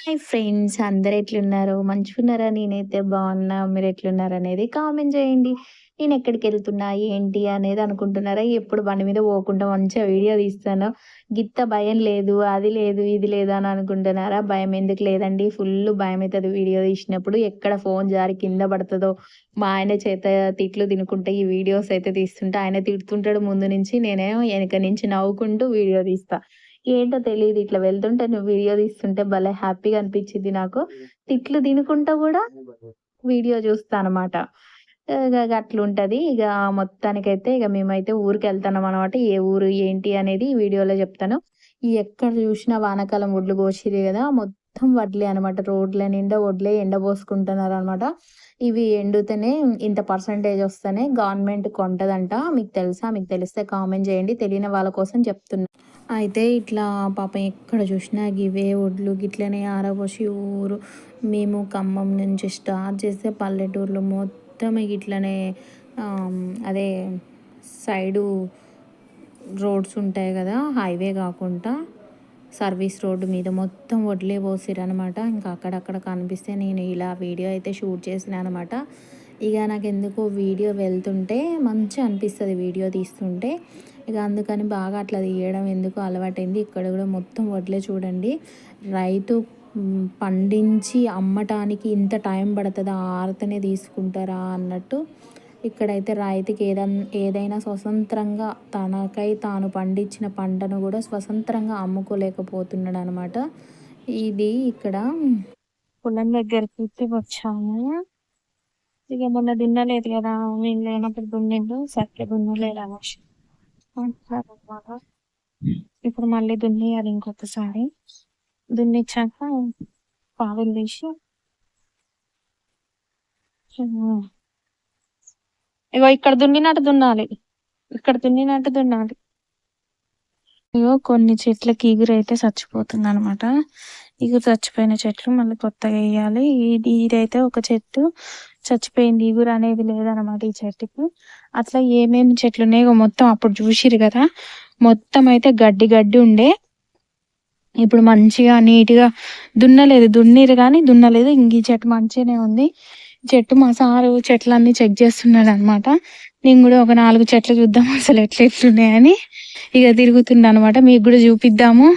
Hi friends అందరు ఎట్లున్నారు? మంచిగున్నారా? నేనైతే బాగున్నా. మీరు ఎట్లున్నారు అనేది కామెంట్ చేయండి. నేను ఎక్కడికి వెళ్తున్నా ఏంటి అనేది అనుకుంటున్నారా? ఎప్పుడు బండి మీద పోకుండా మంచిగా వీడియో తీస్తాను. గిత్త భయం లేదు అది లేదు ఇది లేదు అని అనుకుంటున్నారా? భయం ఎందుకు లేదండి? ఫుల్ భయం అవుతుంది వీడియో తీసినప్పుడు. ఎక్కడ ఫోన్ జారి కింద పడుతుందో. మా ఆయన చేత తిట్లు తినుకుంటే ఈ వీడియోస్ అయితే తీస్తుంటే ఆయన తిడుతుంటాడు ముందు నుంచి. నేనేమో వెనక నుంచి నవ్వుకుంటూ వీడియో తీస్తా. ఏంటో తెలియదు ఇట్లా వెళ్తుంటే నువ్వు వీడియో తీస్తుంటే భలే హ్యాపీగా అనిపించింది నాకు. తిట్లు తినుకుంటా కూడా వీడియో చూస్తా అనమాట ఇక అట్లుంటది ఇక మొత్తానికైతే ఇక మేమైతే ఊరికి వెళ్తున్నాం అనమాట ఏ ఊరు ఏంటి అనేది వీడియోలో చెప్తాను. ఎక్కడ చూసినా వానాకాలం ఒడ్లు కోసిరు కదా మొత్తం వడ్లే అనమాట రోడ్ల నిండా వడ్లే ఎండ పోసుకుంటున్నారు అనమాట ఇవి ఎండుతేనే ఇంత పర్సంటేజ్ వస్తేనే గవర్నమెంట్ కొంటదంట. మీకు తెలుసా? మీకు తెలిస్తే కామెంట్ చేయండి. తెలియని వాళ్ళ కోసం చెప్తున్నా. అయితే ఇట్లా పాపం ఎక్కడ చూసినా గివే ఒడ్లు గిట్లనే ఆరబోసి ఊరు. మేము ఖమ్మం నుంచి స్టార్ట్ చేస్తే పల్లెటూర్లో మొత్తం ఇట్లనే అదే సైడు రోడ్స్ ఉంటాయి కదా హైవే కాకుండా సర్వీస్ రోడ్డు మీద మొత్తం వడ్లే పోసిరు అనమాట ఇంకా అక్కడక్కడ కనిపిస్తే నేను ఇలా వీడియో అయితే షూట్ చేసిన అనమాట ఇక నాకు ఎందుకో వీడియో వెళ్తుంటే మంచిగా అనిపిస్తుంది వీడియో తీస్తుంటే. ఇక అందుకని బాగా అట్లా తీయడం ఎందుకు అలవాటైంది. ఇక్కడ కూడా మొత్తం వడ్లే చూడండి. రైతు పండించి అమ్మటానికి ఇంత టైం పడుతుందా? ఆరతనే తీసుకుంటారా అన్నట్టు ఇక్కడైతే రైతుకి ఏదైనా ఏదైనా స్వతంత్రంగా తనకై తాను పండించిన పంటను కూడా స్వతంత్రంగా అమ్ముకోలేకపోతున్నాడు అనమాట ఇది ఇక్కడ పొలం దగ్గరికి వచ్చాము. ఇక మొన్న దున్నలేదు కదా మేము లేనప్పుడు దున్నిండు సరిగ్గా దున్నలేదు అనేసి అనమాట ఇప్పుడు మళ్ళీ దున్నియాలి ఇంకొకసారి దున్నిచ్చాక పావులు తీసి ఇగో ఇక్కడ దున్నినట్టు దున్నాలి. ఇక్కడ దున్నినట్టు దున్నాలి. ఇగో కొన్ని చెట్లకి ఎగురైతే చచ్చిపోతుంది అనమాట ఇగురు చచ్చిపోయిన చెట్లు మళ్ళీ కొత్తగా వేయాలి. ఇది ఇదైతే ఒక చెట్టు. చచ్చిపోయింది. ఇగురు అనేది లేదనమాట ఈ చెట్టుకి. అట్లా ఏమేమి చెట్లు ఉన్నాయో మొత్తం అప్పుడు చూసిరు కదా. మొత్తం అయితే గడ్డి గడ్డి ఉండే. ఇప్పుడు మంచిగా నీట్గా దున్నలేదు. దున్నిరు కానీ దున్నలేదు. ఇంక ఈ చెట్టు మంచిగానే ఉంది. చెట్టు మా సారు చెట్లన్నీ చెక్ చేస్తున్నాడు అనమాట నేను కూడా ఒక నాలుగు చెట్లు చూద్దాం. అసలు ఎట్లా ఎట్లున్నాయని ఇక తిరుగుతుండ అనమాట మీకు కూడా చూపిద్దాము.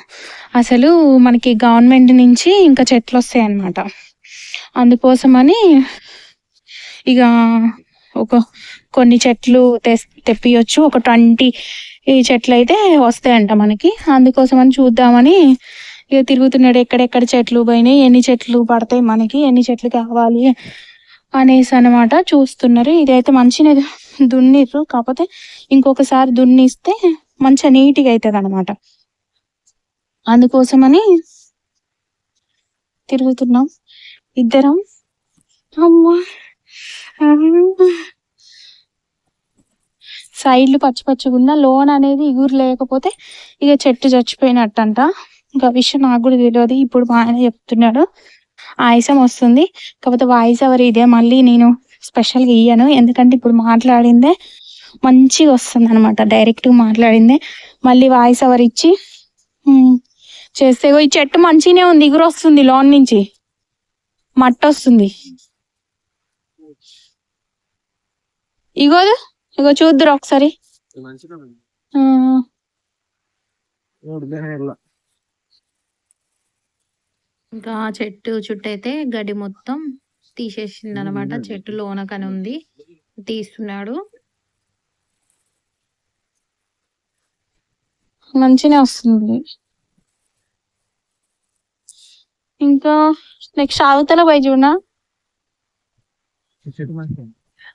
అసలు మనకి గవర్నమెంట్ నుంచి ఇంకా చెట్లు వస్తాయి అనమాట అందుకోసమని ఇక ఒక కొన్ని చెట్లు తె తెప్పియొచ్చు. ఒక ట్వంటీ ఈ చెట్లు అయితే వస్తాయంట మనకి. అందుకోసం అని చూద్దామని ఇక తిరుగుతున్నాడు. ఎక్కడెక్కడ చెట్లు పోయినాయి ఎన్ని చెట్లు పడతాయి మనకి ఎన్ని చెట్లు కావాలి అనేసి అనమాట చూస్తున్నారు. ఇదైతే మంచిగా దున్నిర్రు. కాకపోతే ఇంకొకసారి దున్నిస్తే మంచిగా నీట్గా అవుతుంది అనమాట అందుకోసమని తిరుగుతున్నాం. ఇద్దరం. అమ్మా! సైడ్లు పచ్చి పచ్చిగా లోన్ అనేది ఇగురు లేకపోతే ఇక చెట్టు చచ్చిపోయినట్టంట. ఇంకా విషయం నాకు కూడా తెలియదు. ఇప్పుడు మా ఆయన చెప్తున్నాడు. ఆయాసం వస్తుంది. కాకపోతే వాయిస్ ఎవరు ఇదే? మళ్ళీ నేను స్పెషల్గా ఇయ్యను. ఎందుకంటే ఇప్పుడు మాట్లాడిందే మంచిగా వస్తుంది అనమాట డైరెక్ట్గా మాట్లాడిందే. మళ్ళీ వాయిస్ ఎవరు ఇచ్చి చేస్తే ఈ చెట్టు మంచిగానే ఉంది. ఇగురు వస్తుంది లోన్ నుంచి. మట్టి వస్తుంది. ఇగోదు. ఇగో చూద్దరు ఒకసారి. ఇంకా చెట్టు చుట్టూ అయితే గడి మొత్తం తీసేసింది అనమాట చెట్టు లోనకని ఉంది. తీస్తున్నాడు. మంచిగా వస్తుంది. ఇంకా నెక్స్ట్ ఆవుతల పోయి చూడ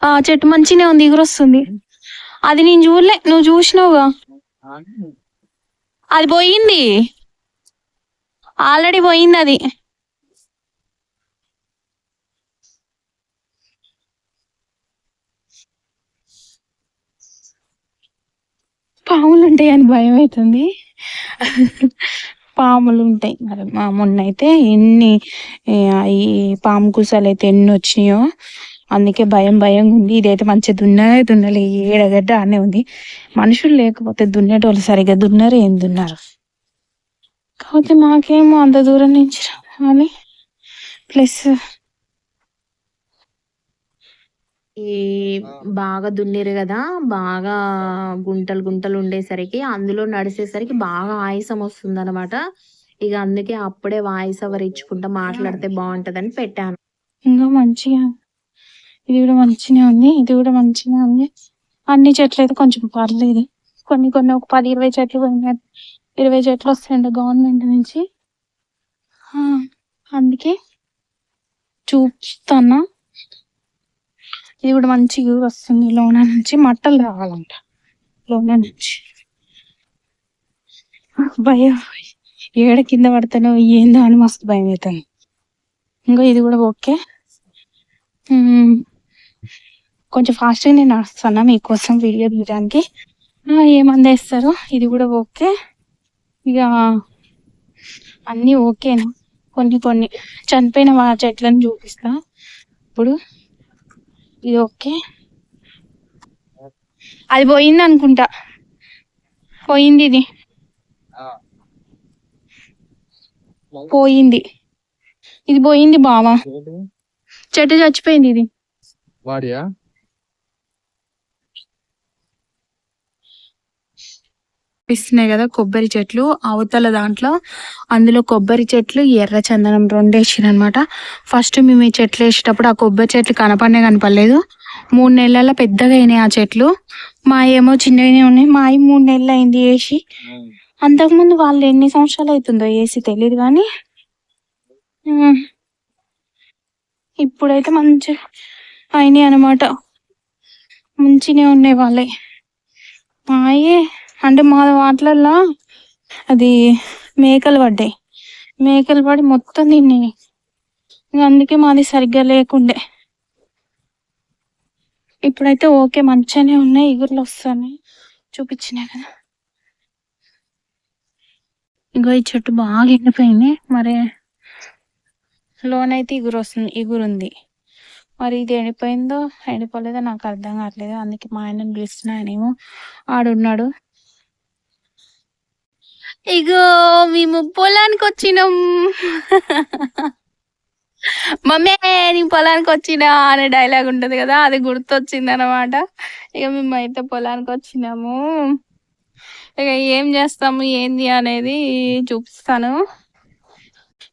ఆ చెట్టు మంచినే ఉంది ఎగురొస్తుంది. అది నేను చూడలే నువ్వు చూసినావుగా? అది పోయింది. ఆల్రెడీ పోయింది అది. పాములు ఉంటాయి భయం అవుతుంది పాములు ఉంటాయి మరి మా మొన్న అయితే ఎన్ని ఈ పాము కుసాలు అయితే ఎన్ని వచ్చినాయో అందుకే భయం భయం ఉంది ఇదైతే మంచిగా దున్ననే దున్నలే ఏడగడ్డ అనే ఉంది. మనుషులు లేకపోతే దున్నేటోళ్ళు సరిగ్గా దున్నరు ఏం దున్నారు? కాకపోతే మాకేమో అంత దూరం నుంచి రావాలి. ప్లస్ ఈ బాగా దున్నిరు కదా బాగా గుంటలు గుంటలు ఉండేసరికి అందులో నడిచేసరికి బాగా ఆయాసం వస్తుంది అనమాట ఇక అందుకే అప్పుడే వాయిస్ ఓవర్ ఇచ్చుకుంటా మాట్లాడితే బాగుంటదని పెట్టాను. ఇంకా మంచిగా ఇది కూడా మంచిగా ఉంది ఇది కూడా మంచిగా ఉంది. అన్ని చెట్లు అయితే కొంచెం పర్లేదు. కొన్ని కొన్ని ఒక పది ఇరవై చెట్లు ఇరవై చెట్లు వస్తాయంట గవర్నమెంట్ నుంచి. ఆ, అందుకే చూపిస్తాను ఇది కూడా మంచి మంచిగా వస్తుంది లోన నుంచి. మట్టలు రావాలంట లోన నుంచి. భయం. ఏడ కింద పడతానో ఏందో అని మస్తు భయం అవుతుంది ఇంకా ఇది కూడా ఓకే. కొంచెం ఫాస్ట్గా నేను నడుస్తాను మీకోసం వీడియో తీయడానికి? ఏమంది వేస్తారు? ఇది కూడా ఓకే. ఇక అన్నీ ఓకేనా? కొన్ని కొన్ని. చనిపోయిన చెట్లను చూపిస్తా. ఇప్పుడు ఇది ఓకే అది పోయింది అనుకుంటా పోయింది ఇది పోయింది. ఇది పోయింది బావా. చెట్టు చచ్చిపోయింది ఇది. వాడియా? కనిపిస్తున్నాయి కదా కొబ్బరి చెట్లు అవతల దాంట్లో అందులో కొబ్బరి చెట్లు ఎర్ర చందనం రెండు వేసిరనమాట ఫస్ట్ మేము ఈ చెట్లు వేసేటప్పుడు ఆ కొబ్బరి చెట్లు కనపడనే కనపడలేదు. మూడు నెలల పెద్దగా అయినాయి ఆ చెట్లు. మా ఏమో చిన్నగానే ఉన్నాయి. మా అయి మూడు నెలలు అయింది వేసి. అంతకుముందు వాళ్ళు ఎన్ని సంవత్సరాలు అవుతుందో వేసి తెలియదు కానీ ఇప్పుడైతే మంచి అయినాయి అనమాట మంచినే ఉన్నాయి వాళ్ళే మాయే అంటే మా వాటిలల్లో అది మేకలు పడ్డాయి. మేకలు పడి మొత్తం తిన్నాయి. అందుకే మాది సరిగ్గా లేకుండే. ఇప్పుడైతే ఓకే మంచిగానే ఉన్నాయి. ఇగుర్లు వస్తున్నాయి. చూపించినాయి కదా. ఇగో ఈ చెట్టు బాగా ఎండిపోయింది. మరి లోనైతే ఇగురు వస్తుంది ఇగురుంది. మరి ఇది ఎండిపోయిందో ఎండిపోలేదో నాకు అర్థం కావట్లేదు. అందుకే మా ఆయనను పిలుస్తున్నా ఆయనేమో ఆడున్నాడు. ఇగో మేము పొలానికి వచ్చినాం మమ్మీ నేను పొలానికి వచ్చినా అనే డైలాగ్ ఉంటుంది కదా అది గుర్తొచ్చింది అనమాట ఇక మేము అయితే పొలానికి వచ్చినాము ఇక ఏం చేస్తాము ఏంది అనేది చూపిస్తాను.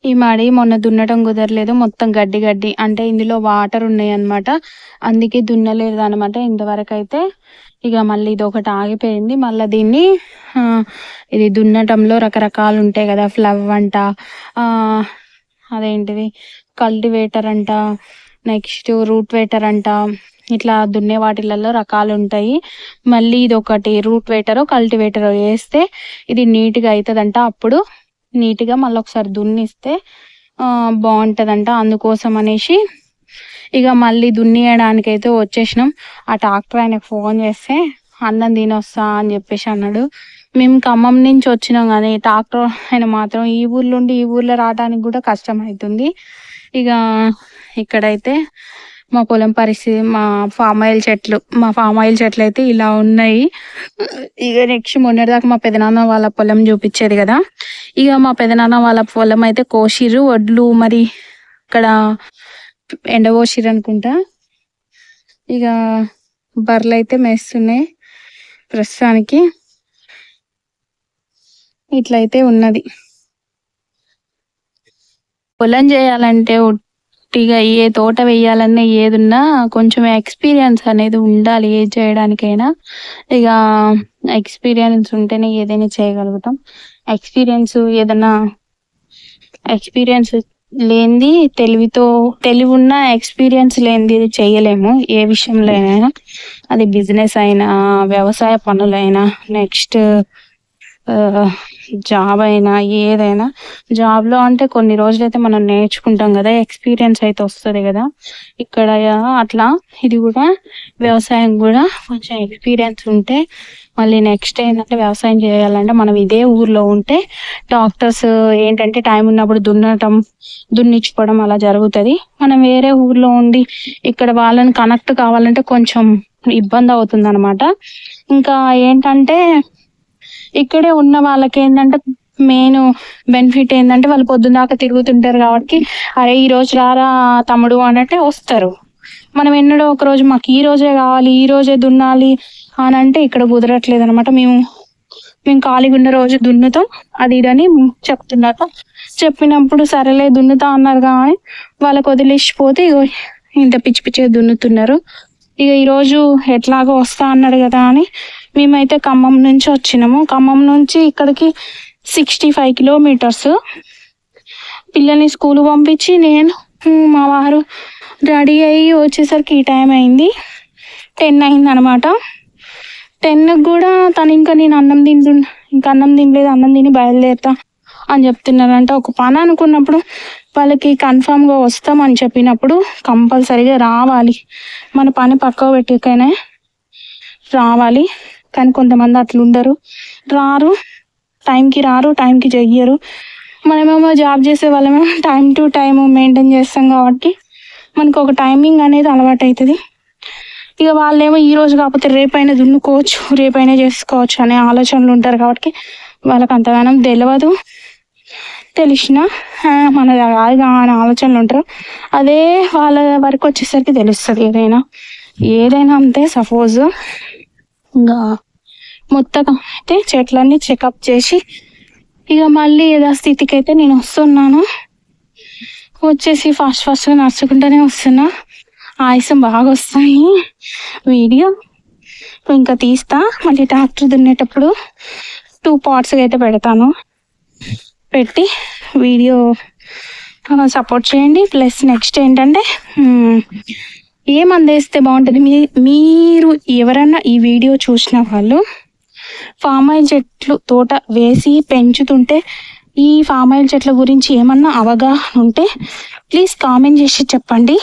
ఈ మడి మొన్న దున్నటం కుదరలేదు మొత్తం గడ్డి గడ్డి. అంటే ఇందులో వాటర్ ఉన్నాయి అనమాట అందుకే దున్నలేదు అనమాట ఇంతవరకు అయితే ఇక మళ్ళీ ఇది ఒకటి ఆగిపోయింది. మళ్ళీ దీన్ని ఇది దున్నటంలో రకరకాలు ఉంటాయి కదా ఫ్లవ్ అంట అదేంటిది కల్టివేటర్ అంట నెక్స్ట్ రూట్ వేటర్ అంట ఇట్లా దున్నే వాటిలలో రకాలు ఉంటాయి. మళ్ళీ ఇది ఒకటి రూట్ వేటరో కల్టివేటరో వేస్తే ఇది నీట్గా అవుతుందంట అప్పుడు నీట్గా మళ్ళీ ఒకసారి దున్నిస్తే బాగుంటుందంట. అందుకోసం అనేసి ఇక మళ్ళీ దున్నియడానికి అయితే వచ్చేసినాం. ఆ ట్రాక్టర్ ఆయనకు ఫోన్ చేస్తే అన్నం తినొస్తా అని చెప్పేసి అన్నాడు. మేము ఖమ్మం నుంచి వచ్చినాం కానీ ట్రాక్టర్ ఆయన మాత్రం ఈ ఊర్లో ఉండి ఈ ఊర్లో రావడానికి కూడా కష్టం అవుతుంది. ఇక ఇక్కడైతే మా పొలం పరిస్థితి మా ఫామ్ ఆయిల్ చెట్లు మా ఫామ్ ఆయిల్ చెట్లు అయితే ఇలా ఉన్నాయి. ఇక నెక్స్ట్ మొన్నటిదాకా మా పెదనాన్న వాళ్ళ పొలం చూపించేది కదా. ఇక మా పెదనాన్న వాళ్ళ పొలం అయితే కోసిర్రు వడ్లు మరి ఇక్కడ ఎండబోసిర్రు అనుకుంటా ఇక బర్రెలు అయితే మేస్తున్నాయి ప్రస్తుతానికి. ఇట్లయితే ఉన్నది. పొలం చేయాలంటే ఒట్టిగా ఏ తోట వేయాలన్నా ఏదున్నా కొంచెం ఎక్స్పీరియన్స్ అనేది ఉండాలి ఏది చేయడానికైనా. ఇక ఎక్స్పీరియన్స్ ఉంటేనే ఏదైనా చేయగలుగుతాం. ఎక్స్పీరియన్స్ ఏదైనా ఎక్స్పీరియన్స్ లేనిది తెలివితో తెలివి ఉన్న ఎక్స్పీరియన్స్ లేనిది ఇది చేయలేము. ఏ విషయంలో అయినా అది బిజినెస్ అయినా వ్యవసాయ పనులైనా నెక్స్ట్ జాబ్ అయినా ఏదైనా. జాబ్లో అంటే కొన్ని రోజులైతే మనం నేర్చుకుంటాం కదా ఎక్స్పీరియన్స్ అయితే వస్తుంది కదా. ఇక్కడ అట్లా ఇది కూడా వ్యవసాయం కూడా కొంచెం ఎక్స్పీరియన్స్ ఉంటే మళ్ళీ నెక్స్ట్ ఏంటంటే వ్యవసాయం చేయాలంటే మనం ఇదే ఊర్లో ఉంటే డాక్టర్స్ ఏంటంటే టైం ఉన్నప్పుడు దున్నటం దున్నిచ్చుకోవడం అలా జరుగుతుంది. మనం వేరే ఊర్లో ఉండి ఇక్కడ వాళ్ళని కనెక్ట్ కావాలంటే కొంచెం ఇబ్బంది అవుతుంది అనమాట ఇంకా ఏంటంటే ఇక్కడే ఉన్న వాళ్ళకి ఏంటంటే మెయిన్ బెనిఫిట్ ఏంటంటే వాళ్ళు పొద్దున్న దాకా తిరుగుతుంటారు కాబట్టి అరే ఈ రోజు రారా తమ్ముడు అనంటే వస్తారు. మనం ఎన్నడో ఒక రోజు మాకు ఈ రోజే కావాలి ఈ రోజే దున్నాలి అని అంటే ఇక్కడ కుదరట్లేదు అనమాట మేము మేము ఖాళీగా ఉన్న రోజు దున్నుతాం అది ఇదని చెప్తున్నారు. చెప్పినప్పుడు సరేలే దున్నుతా అన్నారు కానీ వాళ్ళకి వదిలేసిపోతే ఇగో ఇంత పిచ్చి పిచ్చిగా దున్నుతున్నారు. ఇక ఈరోజు ఎట్లాగో వస్తా అన్నాడు కదా అని మేమైతే ఖమ్మం నుంచి వచ్చినాము. ఖమ్మం నుంచి ఇక్కడికి సిక్స్టీ ఫైవ్ కిలోమీటర్స్. పిల్లల్ని స్కూల్ పంపించి నేను మా వారు రెడీ అయ్యి వచ్చేసరికి ఈ టైం అయింది. టెన్ అయింది అనమాట టెన్కి కూడా తను ఇంకా నేను అన్నం తింటు ఇంకా అన్నం తినలేదు అన్నం తిని బయలుదేరుతా అని చెప్తున్నారంట ఒక పని అనుకున్నప్పుడు వాళ్ళకి కన్ఫామ్గా వస్తామని చెప్పినప్పుడు కంపల్సరీగా రావాలి. మన పని పక్కకు పెట్టకనే రావాలి. కానీ కొంతమంది అట్లుండరు రారు. టైంకి రారు టైంకి చెయ్యరు. మనమేమో జాబ్ చేసే వాళ్ళమేమో టైం టు టైం మెయింటైన్ చేస్తాం కాబట్టి మనకు ఒక టైమింగ్ అనేది అలవాటు అవుతుంది ఇక వాళ్ళేమో ఈ రోజు కాకపోతే రేపైనా దున్నుకోవచ్చు రేపైనా చేసుకోవచ్చు అనే ఆలోచనలు ఉంటారు కాబట్టి వాళ్ళకి అంతగానం తెలియదు తెలిసిన మన కాదు అనే ఆలోచనలు ఉంటారు. అదే వాళ్ళ వరకు వచ్చేసరికి తెలుస్తుంది ఏదైనా. ఏదైనా అంతే సపోజ్. ఇంకా మొత్తం అయితే చెట్లన్నీ చెకప్ చేసి ఇక మళ్ళీ యథాస్థితికి అయితే నేను వస్తున్నాను. వచ్చేసి ఫాస్ట్ ఫాస్ట్గా నడుచుకుంటూనే వస్తున్నా. ఆయుసం బాగా వస్తాయి. వీడియో. ఇంకా తీస్తా. మళ్ళీ ట్రాక్టర్ దున్నేటప్పుడు టూ పార్ట్స్గా అయితే పెడతాను. పెట్టి వీడియో సపోర్ట్ చేయండి. ప్లస్ నెక్స్ట్ ఏంటంటే ఏం ఏ వేస్తే బాగుంటుంది? మీ మీరు ఎవరన్నా ఈ వీడియో చూసిన వాళ్ళు ఫామ్ ఆయిల్ చెట్లు తోట వేసి పెంచుతుంటే ఈ ఫామ్ ఆయిల్ చెట్ల గురించి ఏమన్నా అవగాహన ఉంటే ప్లీజ్ కామెంట్ చేసి చెప్పండి.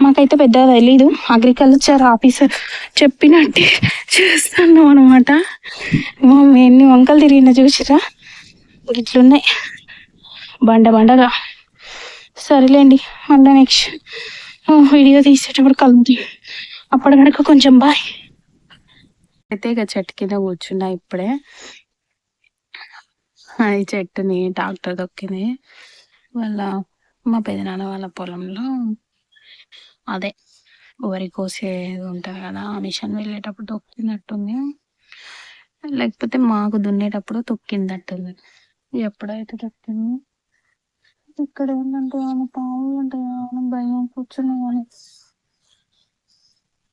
మాకైతే పెద్దగా తెలీదు. అగ్రికల్చర్ ఆఫీసర్ చెప్పినట్టే చేస్తున్నాం అనమాట ఎన్ని వంకలు తిరిగిన చూసిరా? ఇట్లున్నాయి బండ బండగా. సరేలేండి మళ్ళీ నెక్స్ట్ వీడియో తీసేటప్పుడు కలుద్ది. అప్పటి వరకు కొంచెం బాయ్ అయితే ఇక చెట్టు కింద కూర్చున్నా ఇప్పుడే. ఈ చెట్టుని ట్రాక్టర్ దొక్కింది. వాళ్ళ మా పెదనాన్న వాళ్ళ పొలంలో అదే వరి కోసేది ఉంటుంది కదా ఆ మిషన్ వెళ్ళేటప్పుడు తొక్కినట్టుంది లేకపోతే మాకు దున్నేటప్పుడు తొక్కిందట్టుంది. ఎప్పుడైతే తొక్కింది ఇక్కడ ఏంటంటే ఆమె పాము ఉంటాయి? ఆమె భయం కూర్చున్నా కానీ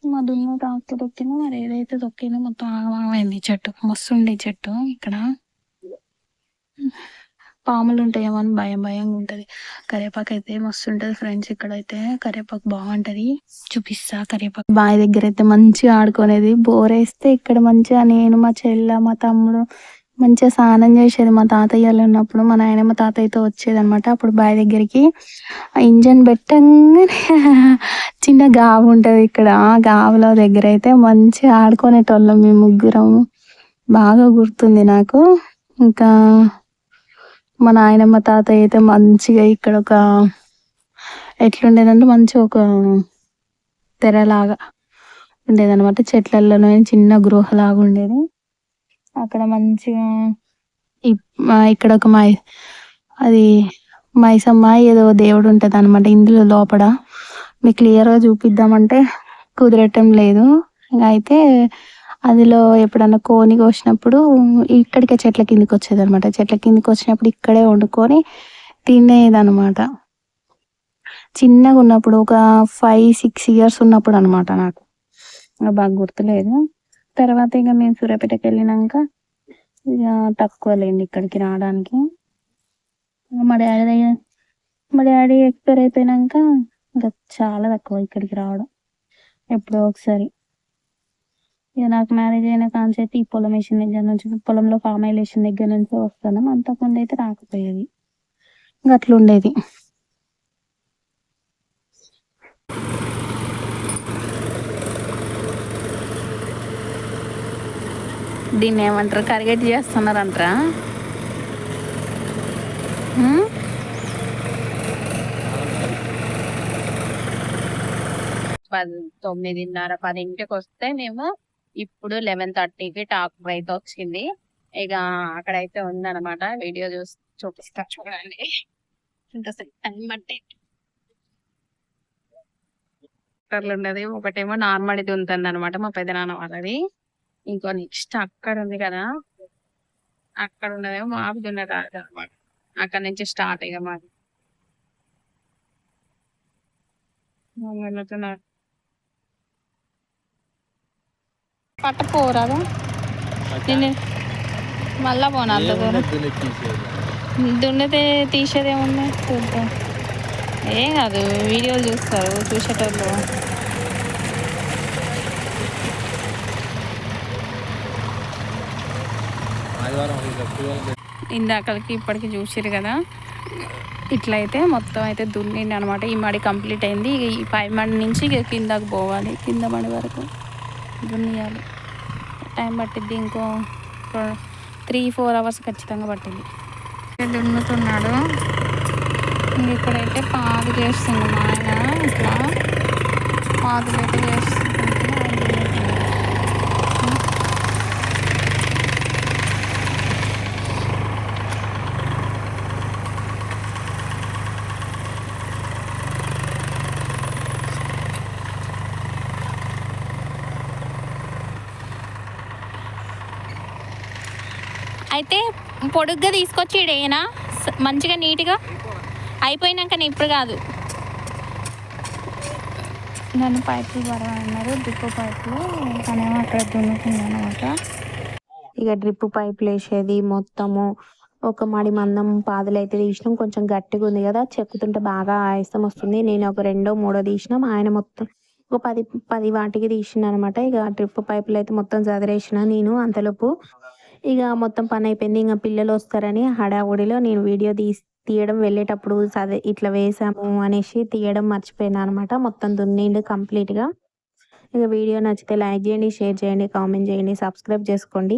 మా దున్ను ట్రాక్టర్ తొక్కిందో మరి ఏదైతే తొక్కిందో మొత్తం ఆగమాగమైంది చెట్టు. మస్తు ఉండే చెట్టు ఇక్కడ. పాములు ఉంటాయేమో అని భయం భయంగా ఉంటది. కరివేపాకు అయితే మస్తు ఉంటది ఫ్రెండ్స్ ఇక్కడైతే. కరివేపాకు బాగుంటది చూపిస్తా కరివేపాకు బావి దగ్గర అయితే మంచిగా ఆడుకునేది. బోర్ వేస్తే ఇక్కడ మంచిగా నేను మా చెల్ల మా తమ్ముడు మంచిగా స్నానం చేసేది. మా తాతయ్యలు ఉన్నప్పుడు మా నాయన మా తాతయ్యతో వచ్చేది అనమాట అప్పుడు బావి దగ్గరికి ఆ ఇంజన్ పెట్టంగానే చిన్న గావు ఉంటుంది ఇక్కడ. ఆ గావులో దగ్గర అయితే మంచిగా ఆడుకునేటోళ్ళం మేము ముగ్గురం బాగా గుర్తుంది నాకు. ఇంకా మా నాయనమ్మ తాతయ్య అయితే మంచిగా ఇక్కడ ఒక ఎట్లుండేదంటే మంచి ఒక తెరలాగా ఉండేదన్నమాట. చెట్లలోనే చిన్న గృహలాగా ఉండేది. అక్కడ మంచిగా ఇప్- ఇక్కడ ఒక మై అది మైసమ్మ ఏదో దేవుడు ఉంటుంది అనమాట ఇందులో లోపల. మీకు క్లియర్గా చూపిద్దామంటే కుదరటం లేదు. అయితే అదిలో ఎప్పుడన్నా కోని కోసినప్పుడు ఇక్కడికే చెట్ల కిందికి వచ్చేది అనమాట చెట్ల కిందికి వచ్చినప్పుడు ఇక్కడే వండుకొని తినేదన్నమాట. చిన్నగా ఉన్నప్పుడు ఒక ఫైవ్ సిక్స్ ఇయర్స్ ఉన్నప్పుడు అనమాట నాకు. బాగా గుర్తులేదు. తర్వాత ఇక మేము సూర్యాపేటకి వెళ్ళినాక ఇక తక్కువ లేండి ఇక్కడికి రావడానికి. మా డాడీ దగ్గర మా డాడీ ఎక్స్పైర్ అయిపోయినాక ఇంకా చాలా తక్కువ ఇక్కడికి రావడం. ఎప్పుడో ఒకసారి. ఇక నాకు మ్యారేజ్ అయిన కాన్సెప్ట్ ఈ పొలం వేసిన దగ్గర నుంచి పొలంలో ఫామ్ వేసిన దగ్గర నుంచి వస్తాను అంతకుముందు అయితే రాకపోయేది. ఇంకా అట్లా ఉండేది. దీన్ని ఏమంటారు? కరిగేట్ చేస్తున్నారంటారా? పది తొమ్మిదిన్నర పదింటికి వస్తే మేము ఇప్పుడు లెవెన్ థర్టీకి టాక్ అయితే వచ్చింది. ఇక అక్కడైతే ఉందన్నమాట. వీడియో చూసి చూపిస్తా చూడండి. ఇంకా టైం బట్టి ఉన్నది ఒకటేమో నార్మల్ ఇది ఉంటుంది అనమాట మా పెదనాన్న వాళ్ళది. ఇంకో నెక్స్ట్ అక్కడ ఉంది కదా. అక్కడ ఉన్నదేమో మాకు ఉన్నది అనమాట అక్కడ నుంచి స్టార్ట్ ఇక మాది. వెళ్తున్నారు పట్ట పోరాదా నేను మళ్ళా పోనా అంత దూరం? దున్నతే తీసేదేముంది చూద్దాం. ఏం కాదు వీడియోలు చూస్తారు చూసేటోళ్ళు. ఇందాకలకి ఇప్పటికి చూసిరు కదా. ఇట్లయితే మొత్తం అయితే దున్నిండి అనమాట. ఈ మడి కంప్లీట్ అయింది. ఇక ఈ పై మడి నుంచి ఇక కిందకు పోవాలి. కింద మడి వరకు. దున్నియాలి టైం పట్టిద్ది ఇంకో త్రీ ఫోర్ అవర్స్ ఖచ్చితంగా పట్టింది దున్నుతున్నాడు. ఇంక ఇక్కడైతే పాదు చేస్తుంది మా ఆయన. ఇట్లా పాదులు అయితే చేస్తుంది ఆయన దున్నుతున్నాడు. అయితే పొడుగ్గా తీసుకొచ్చి ఇడేనా మంచిగా నీట్గా అయిపోయినాక ఇప్పుడు కాదు. నన్ను పైపులు పడవన్నారు డ్రిప్ పైపులు. తనేమో అక్కడ దున్నుతుంది అనమాట ఇక డ్రిప్ పైపులు వేసేది మొత్తము. ఒక మడి మందం పాదులు అయితే తీసినాం. కొంచెం గట్టిగా ఉంది కదా చెక్కుతుంటే బాగా ఆయాసం వస్తుంది. నేను ఒక రెండో మూడో తీసినాం. ఆయన మొత్తం ఒక పది పది వాటికి తీసిన అనమాట ఇక డ్రిప్ పైపులు అయితే మొత్తం చదిరేసిన నేను అంతలోపు. ఇక మొత్తం పని అయిపోయింది ఇంకా పిల్లలు వస్తారని హడావుడిలో నేను వీడియో తీసి తీయడం వెళ్ళేటప్పుడు అదే ఇట్లా వేసాము అనేసి తీయడం మర్చిపోయినా అనమాట. మొత్తం దున్నిండు కంప్లీట్గా. ఇక వీడియో నచ్చితే లైక్ చేయండి షేర్ చేయండి కామెంట్ చేయండి సబ్స్క్రైబ్ చేసుకోండి.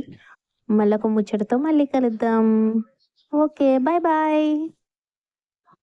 మళ్ళొక ముచ్చటతో మళ్ళీ కలుద్దాం. Okay bye bye.